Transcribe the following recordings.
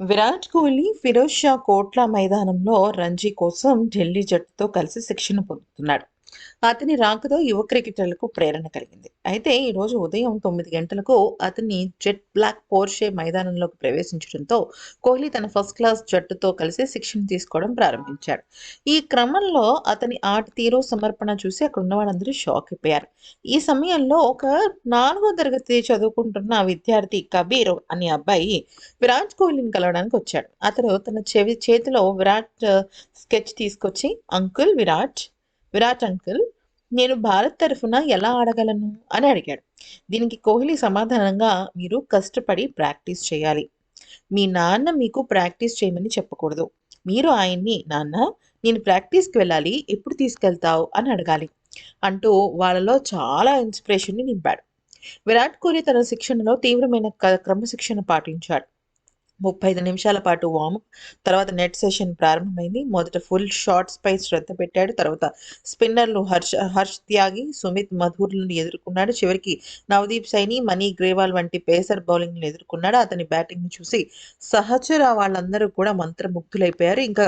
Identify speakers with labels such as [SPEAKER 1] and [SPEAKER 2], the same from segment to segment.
[SPEAKER 1] విరాట్ కోహ్లీ ఫిరోజ్ షా కోట్లా మైదానంలో రంజీ కోసం ఢిల్లీ జట్టుతో కలిసి శిక్షణ పొందుతున్నాడు. అతని రాకతో యువ క్రికెటర్లకు ప్రేరణ కలిగింది. అయితే ఈరోజు ఉదయం తొమ్మిది గంటలకు అతన్ని జెట్ బ్లాక్ పోర్షే మైదానంలోకి ప్రవేశించడంతో కోహ్లీ తన ఫస్ట్ క్లాస్ జట్టుతో కలిసి శిక్షణ తీసుకోవడం ప్రారంభించాడు. ఈ క్రమంలో అతని ఆట తీరు సమర్పణ చూసి అక్కడ ఉన్న వాళ్ళందరూ షాక్ అయిపోయారు. ఈ సమయంలో ఒక నాలుగో తరగతి చదువుకుంటున్న విద్యార్థి కబీర్ అనే అబ్బాయి విరాట్ కోహ్లీని కలవడానికి వచ్చాడు. అతడు తన చెవి చేతిలో విరాట్ స్కెచ్ తీసుకొచ్చి అంకుల్ విరాట్ విరాట్ అంకుల్ నేను భారత్ తరఫున ఎలా ఆడగలను? అని అడిగాడు. దీనికి కోహ్లీ సమాధానంగా మీరు కష్టపడి ప్రాక్టీస్ చేయాలి. మీ నాన్న మీకు ప్రాక్టీస్ చేయమని చెప్పకూడదు. మీరు ఆయన్ని నాన్న నేను ప్రాక్టీస్కి వెళ్ళాలి. ఎప్పుడు తీసుకెళ్తావు? అని అడగాలి. అంటూ వాళ్ళలో చాలా ఇన్స్పిరేషన్ని నింపాడు. విరాట్ కోహ్లీ తన శిక్షణలో తీవ్రమైన క- క్రమశిక్షణ పాటించాడు. ముప్పై ఐదు నిమిషాల పాటు వార్మప్ తర్వాత నెట్ సెషన్ ప్రారంభమైంది. మొదట ఫుల్ షాట్స్ పై శ్రద్ధ పెట్టాడు. తర్వాత స్పిన్నర్లు హర్ష హర్ష్ త్యాగి సుమిత్ మధుర్లను ఎదుర్కొన్నాడు. చివరికి నవదీప్ సైని మనీ గ్రేవాల్ వంటి పేసర్ బౌలింగ్ను ఎదుర్కొన్నాడు. అతని బ్యాటింగ్ని చూసి సహచర వాళ్ళందరూ కూడా మంత్రముగ్ధులైపోయారు. ఇంకా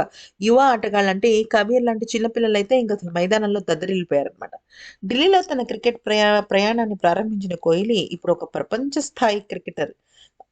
[SPEAKER 1] యువ ఆటగాళ్ళు అంటే కబీర్ లాంటి చిన్నపిల్లలు అయితే ఇంకా మైదానంలో దద్దరిల్లిపోయారు అనమాట ఢిల్లీలో తన క్రికెట్ ప్రయా ప్రయాణాన్ని ప్రారంభించిన కోహ్లీ ఇప్పుడు ఒక ప్రపంచ స్థాయి క్రికెటర్.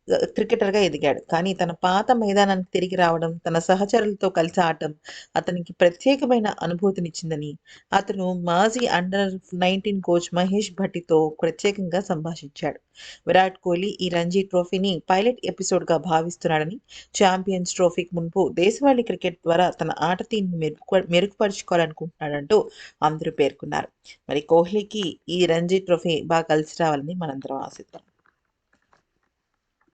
[SPEAKER 1] క్రికెటర్గా ఎదిగాడు. కానీ తన పాత మైదానానికి తిరిగి రావడం తన సహచరులతో కలిసి ఆడటం అతనికి ప్రత్యేకమైన అనుభూతినిచ్చిందని అతను మాజీ అండర్ నైన్టీన్ కోచ్ మహేష్ భట్టితో ప్రత్యేకంగా సంభాషించాడు. విరాట్ కోహ్లీ ఈ రంజీ ట్రోఫీని పైలట్ ఎపిసోడ్గా భావిస్తున్నాడని ఛాంపియన్స్ ట్రోఫీకి మున్పు దేశవాళీ క్రికెట్ ద్వారా తన ఆట తీరుని మెరుగు మెరుగుపరుచుకోవాలనుకుంటున్నాడంటూ అందరూ పేర్కొన్నారు. మరి కోహ్లీకి ఈ రంజీ ట్రోఫీ బాగా కలిసి రావాలని మనందరం ఆశిద్దాం.